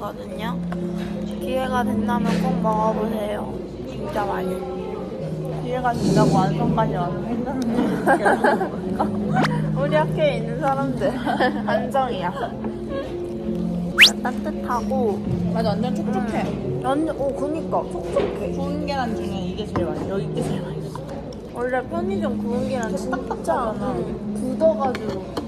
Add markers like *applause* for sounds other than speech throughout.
담아주시거든요. 기회가 된다면 꼭 먹어보세요. 진짜 맛있어요. 기회가 된다고 완성까지 와서 했는데 *laughs* 우리 학교에 있는 사람들 *laughs* 안정이야. 따뜻하고 맞아 완전 촉촉해 완전 오 그니까 촉촉해. 구운 계란 중에 이게 제일 맛있어 여기 게 제일 맛있어 원래 편의점 구운 계란 진짜 딱딱하잖아. 굳어가지고.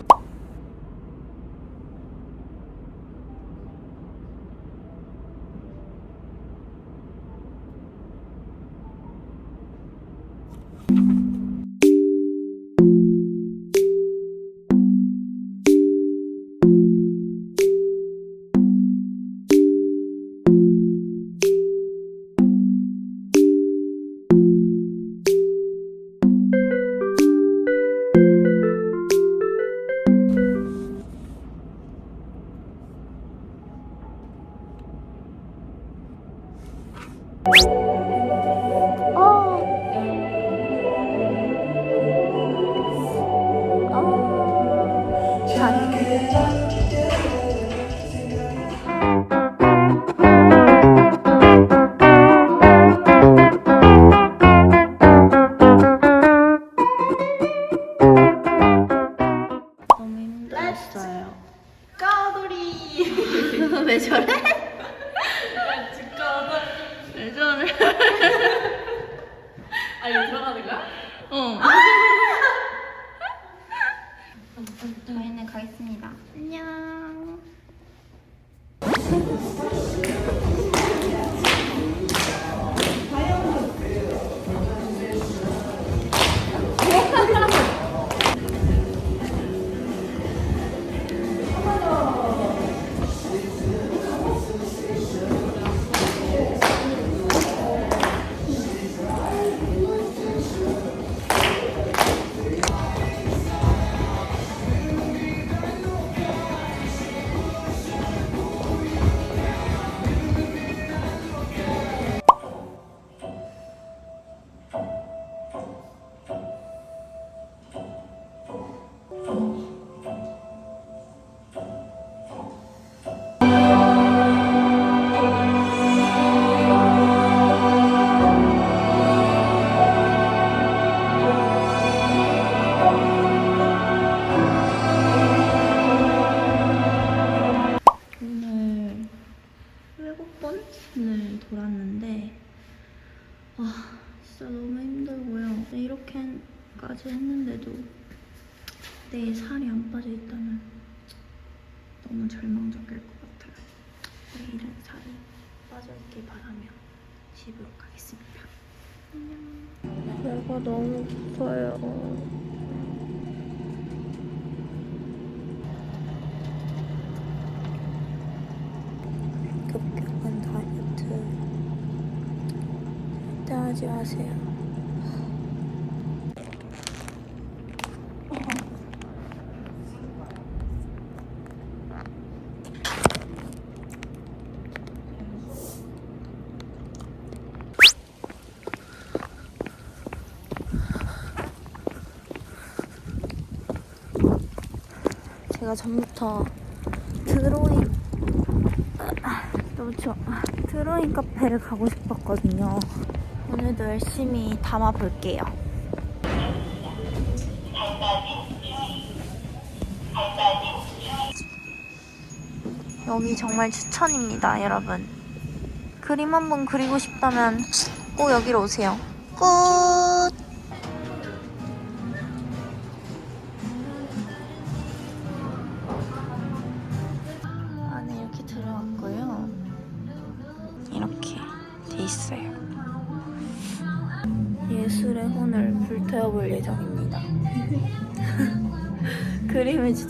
했는데도 내 살이 안 빠져 있다면 너무 절망적일 것 같아요. 내일은 살이 빠져 있길 바라며 집으로 가겠습니다. 안녕. 배가 너무 고파요. 급격한 다이어트 절대 하지 마세요. 제가 전부터 드로잉 아, 너무 추워. 드로잉 카페를 가고 싶었거든요. 오늘도 열심히 담아 볼게요. 여기 정말 추천입니다, 여러분. 그림 한 번 그리고 싶다면 꼭 여기로 오세요. 끝!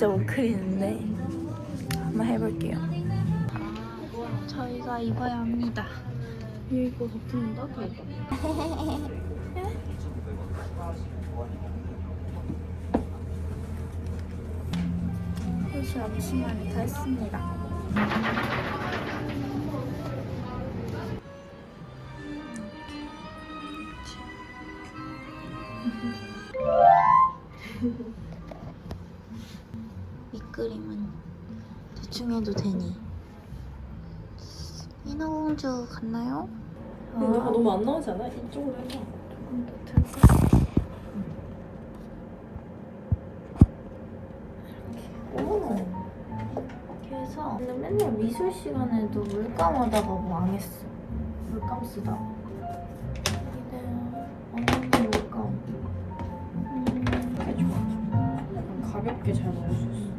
진짜 못 그리는데 한번 해볼게요. 저희가 입어야 합니다. 이거 덮는다? 옷이 앞치마를 *laughs* 다 했습니다. 인어공주 갔나요? 근데 너가 너무 안 나오지 않아? 이쪽으로 해봐. 오. 그래서 근데 맨날 미술 시간에도 물감 하다가 망했어. 물감 쓰다가. 이래요. 어머니 물감. 음, 꽤 좋아. 약간 가볍게 잘 먹을 수 있어.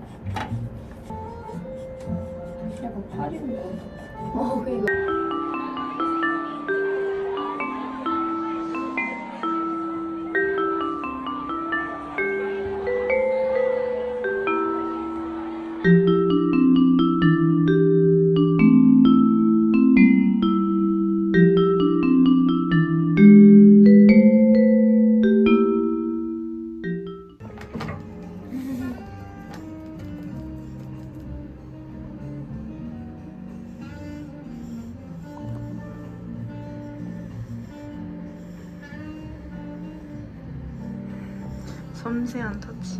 약간 파리는 거. 어, 이거. 섬세한 터치.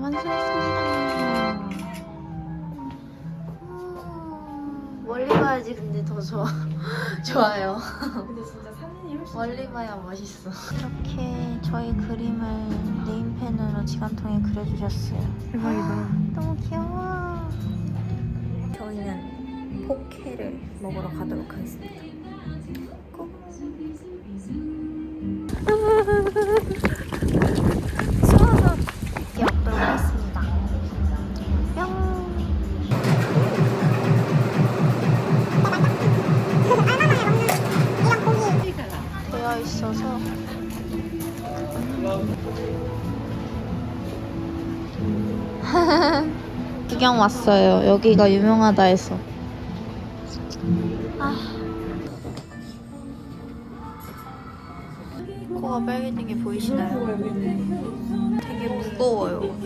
완성했습니다. 음, 멀리 봐야지 근데 더 좋아. *laughs* 좋아요. 근데 진짜 사진이 훨씬 멀리 봐야 멋있어. 이렇게 저희 그림을 네임펜으로 지간통에 그려주셨어요. 대박이다. 너무 귀여워. 포케를 먹으러 가도록 하겠습니다. 꼭. 추워서 이렇게 먹도록 하겠습니다. 뿅. 되어 *laughs* 있어서 구경 왔어요. 여기가 유명하다 해서. 아. 코가 빨개진 게 보이시나요? 되게 무거워요.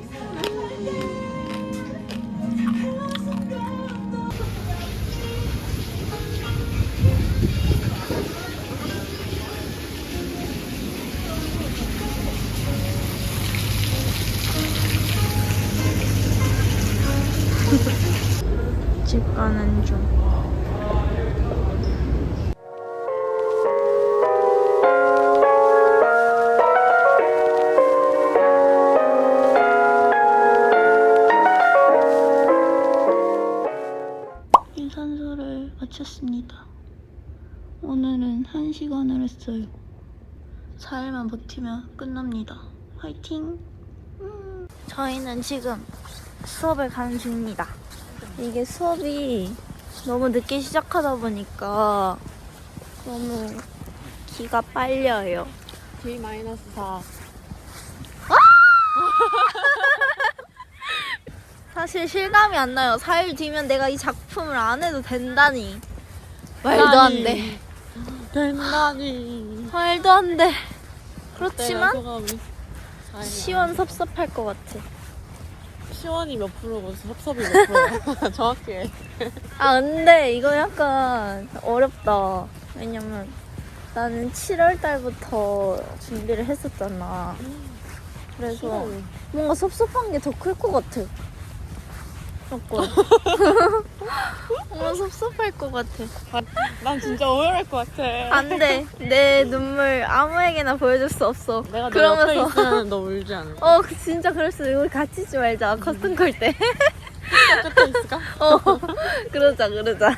*laughs* 집 가는 중. 유산소를 마쳤습니다. 오늘은 1시간을 했어요. 4일만 버티면 끝납니다. 화이팅! 음. 저희는 지금 수업을 가는 중입니다. 이게 수업이 너무 늦게 시작하다 보니까 너무 기가 빨려요. D 마이너스 4. *laughs* 사실 실감이 안 나요. 4일 뒤면 내가 이 작품을 안 해도 된다니. 말도 안 돼. 된다니. 말도 안 돼. 그렇지만 시원섭섭할 것 같아. 시원이 몇 프로고 섭섭이 몇 프로야? *laughs* 정확히 해. 아 근데 이거 약간 어렵다. 왜냐면 나는 7월 달부터 준비를 했었잖아. 그래서 뭔가 섭섭한 게 더 클 것 같아. 조금. 뭔가 섭섭할 것 같아. 난 진짜 오열할 것 같아. 안 돼. 내 눈물 아무에게나 보여줄 수 없어. 내가 너 옆에 그러면서. 있으면 너 울지 않을까? 어, 그 진짜 그랬어. 우리 같이 있지 말자. 커튼콜 때. 끝에 있을까? 어, 그러자, 그러자.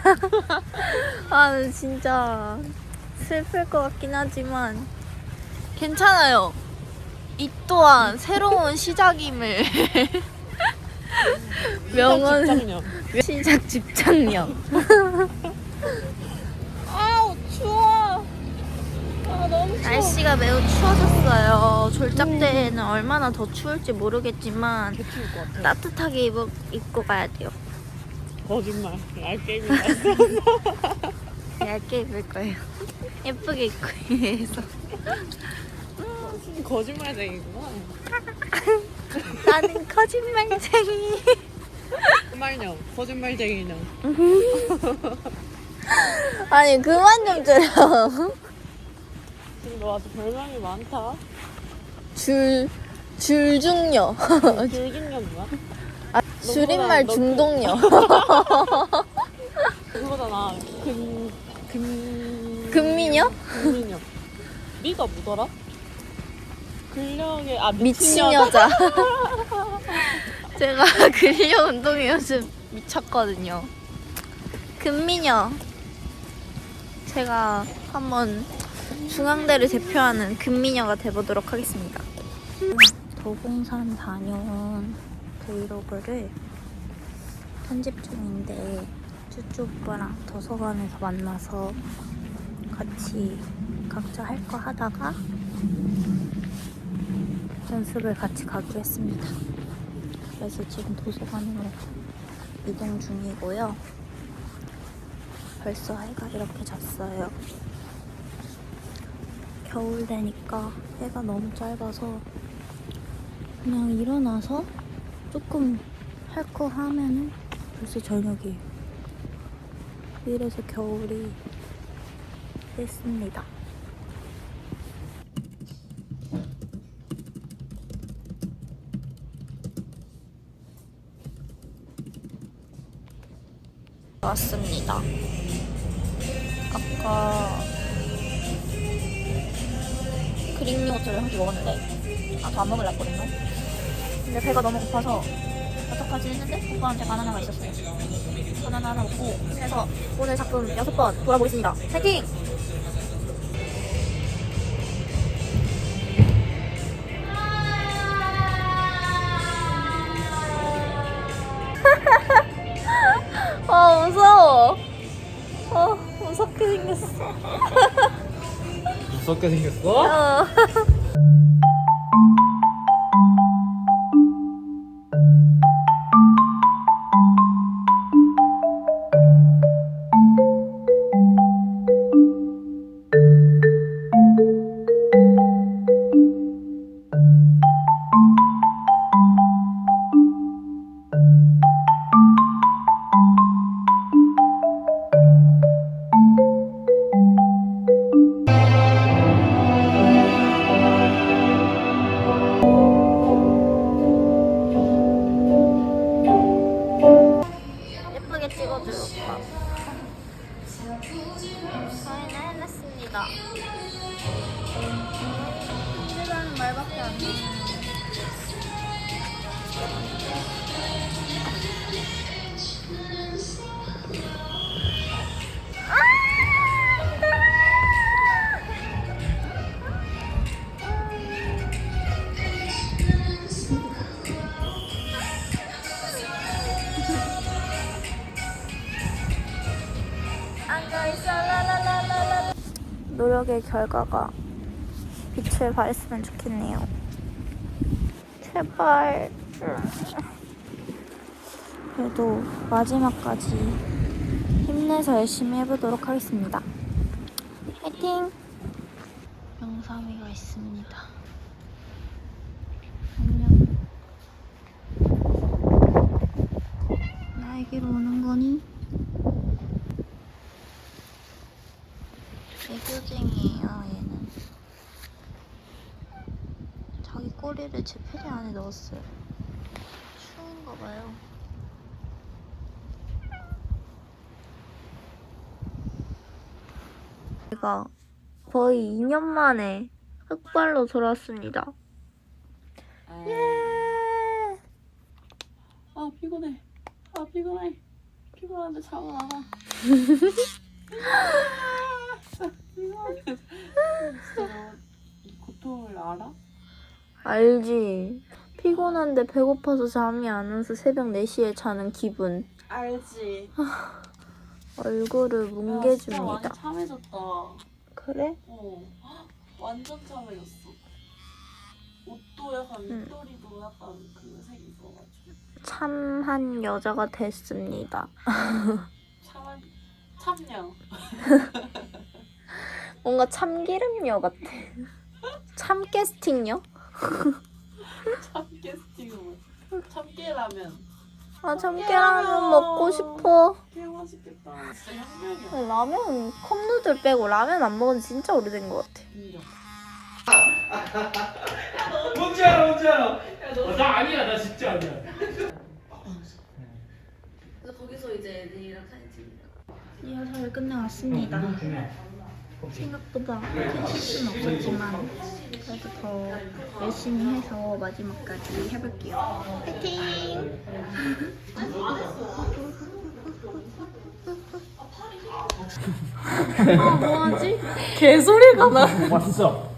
아, 근데 진짜 슬플 것 같긴 하지만 괜찮아요. 이 또한 새로운 시작임을 *laughs* 명언 직장년. 시작 집착력. 아우 추워. 아 너무 추워. 날씨가 매우 추워졌어요. 졸작 때에는 얼마나 더 추울지 모르겠지만 개 추울 것 같아. 따뜻하게 입어, 입고 가야 돼요. 거짓말. 얇게 입는 *laughs* 얇게 입을 거예요. 예쁘게 입고 위해서. 거짓말쟁이구나. 나는 거짓말쟁이. 거짓말녀, 거짓말쟁이녀. 아니 그만 좀 들어. 지금 너 아주 별명이 많다. 줄 줄중녀. 줄중년 뭐야? 아, 줄임말 너 그- 중동녀. 그거잖아. 금, 금. 금미녀? 금미녀. 미가 뭐더라? 근력에, 아, 미친 여자. *laughs* 제가 *laughs* 근력 운동에 요즘 미쳤거든요. 금미녀. 제가 한번 중앙대를 대표하는 금미녀가 돼보도록 하겠습니다. 도봉산 다녀온 브이로그를 편집 중인데 쭈쭈 오빠랑 도서관에서 만나서 같이 각자 할 거 하다가 연습을 같이 가기로 했습니다. 그래서 지금 도서관으로 이동 중이고요. 벌써 해가 이렇게 졌어요. 겨울 되니까 해가 너무 짧아서 그냥 일어나서 조금 할 거 하면은 벌써 저녁이에요. 이래서 겨울이 됐습니다. 왔습니다. 아까 그릭 요거트를 한개 먹었는데 아저안 먹으려고 했거든요. 근데 배가 너무 고파서 어떡하지 했는데 오빠한테 바나나가 있었어요. 바나나 하나 먹고 그래서 오늘 작품 여섯 번 돌아보겠습니다. 파이팅! 무섭게 생겼어. 무섭게 생겼어? 어. *laughs* 결과가 빛을 발했으면 좋겠네요. 제발. 그래도 마지막까지 힘내서 열심히 해보도록 하겠습니다. 화이팅! 영삼이가 있습니다. 안녕. 나에게로 오는 거니? 애교쟁이에요 얘는 꼬리를 제 패드 안에 넣었어요 추운가 봐요 제가 거의 2년 만에 흑발로 돌아왔습니다 예 아, 피곤해. 아, 피곤해. 피곤한데 자고 나가. *laughs* 피곤한데. 진짜 너이 고통을 알아? 알지 피곤한데 배고파서 잠이 안 와서 새벽 4시에 자는 기분 알지. 얼굴을 야, 진짜 뭉개줍니다 많이 참해졌다. 그래? 어. 완전 참해졌어. 옷도 약간 응. 윗도리도 약간 그 색이 있어가지고. 참한 여자가 됐습니다. *laughs* 참한, 참녀. *laughs* 뭔가 참기름녀 같아. *laughs* 참캐스팅녀? 참깨 스틱은 뭐야? 참깨라면. 아 참깨라면 먹고 싶어. 개 맛있겠다. 라면 컵누들 빼고 라면 안 먹은 지 진짜 오래된 것 같아. 뭔지 알아 뭔지 알아 어, 나 아니야 나 진짜 아니야 그래서 거기서 이제 애들이랑 사진 찍는다. 리허설을 끝내왔습니다. 생각보다 큰 실수는 없었지만 그래도 더 열심히 해서 마지막까지 해볼게요. 파이팅! 아 뭐하지? 개소리가 나. 왔어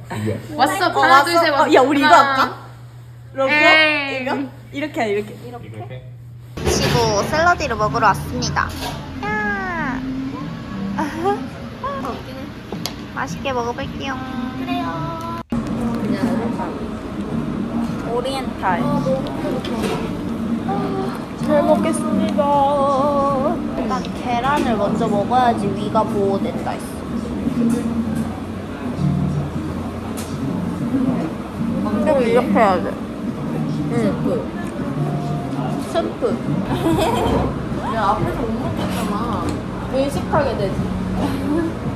왔어. 하나 둘 셋. 왔어. 야 우리 이거 할까? 로고 에이. 이거 이렇게 해, 이렇게 이렇게 치고 샐러디를 먹으러 왔습니다. 야. 맛있게 먹어볼게요. 그래요. 오리엔탈. 잘 먹겠습니다 일단 계란을 먼저 먹어야지 위가 보호된다 했어. 꼭 이렇게 해야 돼. 스프. 스프. 야 앞에서 못 먹겠잖아. 의식하게 되지. *laughs*